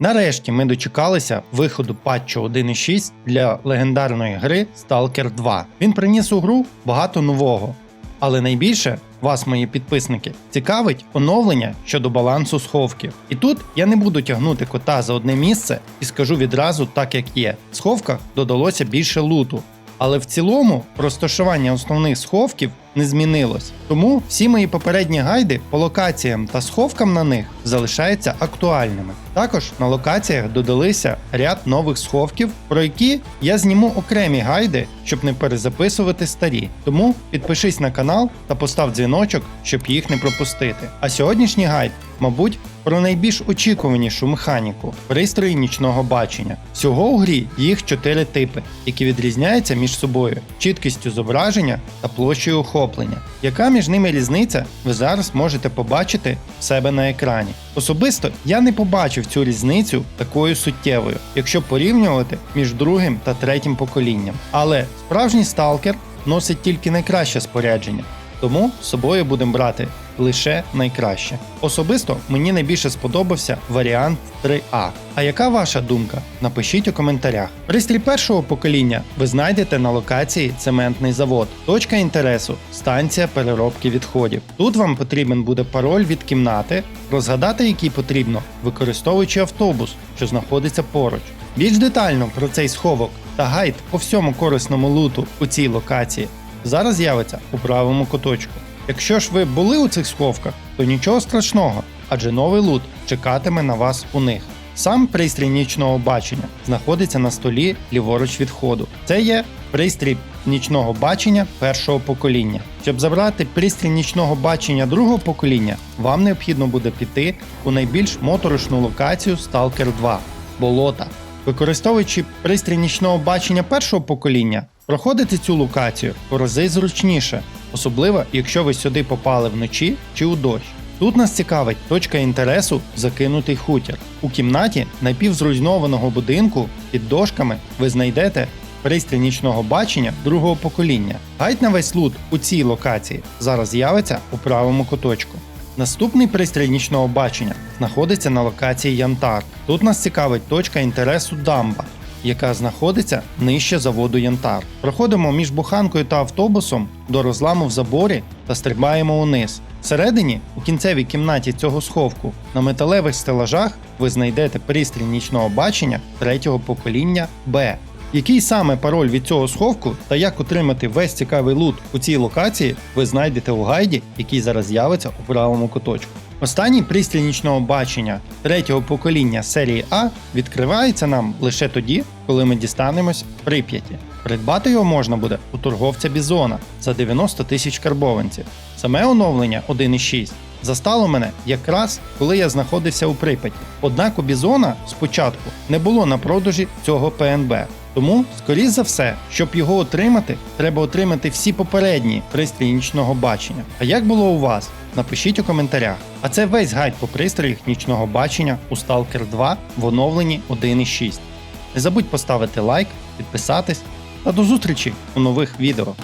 Нарешті ми дочекалися виходу патчу 1.6 для легендарної гри Stalker 2. Він приніс у гру багато нового. Але найбільше вас, мої підписники, цікавить оновлення щодо балансу сховків. І тут я не буду тягнути кота за одне місце і скажу відразу так, як є. В сховках додалося більше луту. Але в цілому розташування основних сховків не змінилось. Тому всі мої попередні гайди по локаціям та сховкам на них залишаються актуальними. Також на локаціях додалися ряд нових сховків, про які я зніму окремі гайди, щоб не перезаписувати старі. Тому підпишись на канал та постав дзвіночок, щоб їх не пропустити. А сьогоднішній гайд, мабуть, про найбільш очікуванішу механіку пристрої нічного бачення. Всього у грі їх чотири типи, які відрізняються між собою чіткістю зображення та площею охоплення. Яка між ними різниця, ви зараз можете побачити в себе на екрані. Особисто я не побачив цю різницю такою суттєвою, якщо порівнювати між другим та третім поколінням. Але справжній сталкер носить тільки найкраще спорядження, тому з собою будемо брати лише найкраще. Особисто мені найбільше сподобався варіант 3А. А яка ваша думка? Напишіть у коментарях. Пристрій першого покоління ви знайдете на локації Цементний завод. Точка інтересу станція переробки відходів. Тут вам потрібен буде пароль від кімнати, розгадати який потрібно, використовуючи автобус, що знаходиться поруч. Більш детально про цей сховок та гайд по всьому корисному луту у цій локації зараз з'явиться у правому куточку. Якщо ж ви були у цих сховках, то нічого страшного, адже новий лут чекатиме на вас у них. Сам пристрій нічного бачення знаходиться на столі ліворуч від входу. Це є пристрій нічного бачення першого покоління. Щоб забрати пристрій нічного бачення другого покоління, вам необхідно буде піти у найбільш моторошну локацію Stalker 2 болота. Використовуючи пристрій нічного бачення першого покоління, проходити цю локацію в рази зручніше, особливо якщо ви сюди попали вночі чи у дощ. Тут нас цікавить точка інтересу закинутий хутір. У кімнаті напівзруйнованого будинку під дошками ви знайдете пристрій нічного бачення другого покоління. Гайд на весь лут у цій локації зараз з'явиться у правому куточку. Наступний пристрій нічного бачення знаходиться на локації Янтар. Тут нас цікавить точка інтересу дамба, яка знаходиться нижче заводу Янтар. Проходимо між буханкою та автобусом до розламу в заборі та стрибаємо униз. Всередині, у кінцевій кімнаті цього сховку, на металевих стелажах ви знайдете пристрій нічного бачення третього покоління Б. Який саме пароль від цього сховку та як отримати весь цікавий лут у цій локації, ви знайдете у гайді, який зараз з'явиться у правому куточку. Останній пристрій нічного бачення третього покоління серії А відкривається нам лише тоді, коли ми дістанемось в Прип'яті. Придбати його можна буде у торговця Бізона за 90 тисяч карбованців. Саме оновлення 1.6 застало мене якраз коли я знаходився у Прип'яті. Однак у Бізона спочатку не було на продажі цього ПНБ. Тому, скоріш за все, щоб його отримати, треба отримати всі попередні пристрої нічного бачення. А як було у вас? Напишіть у коментарях. А це весь гайд по пристроях нічного бачення у Stalker 2 в оновленні 1.6. Не забудь поставити лайк, підписатись та до зустрічі у нових відео.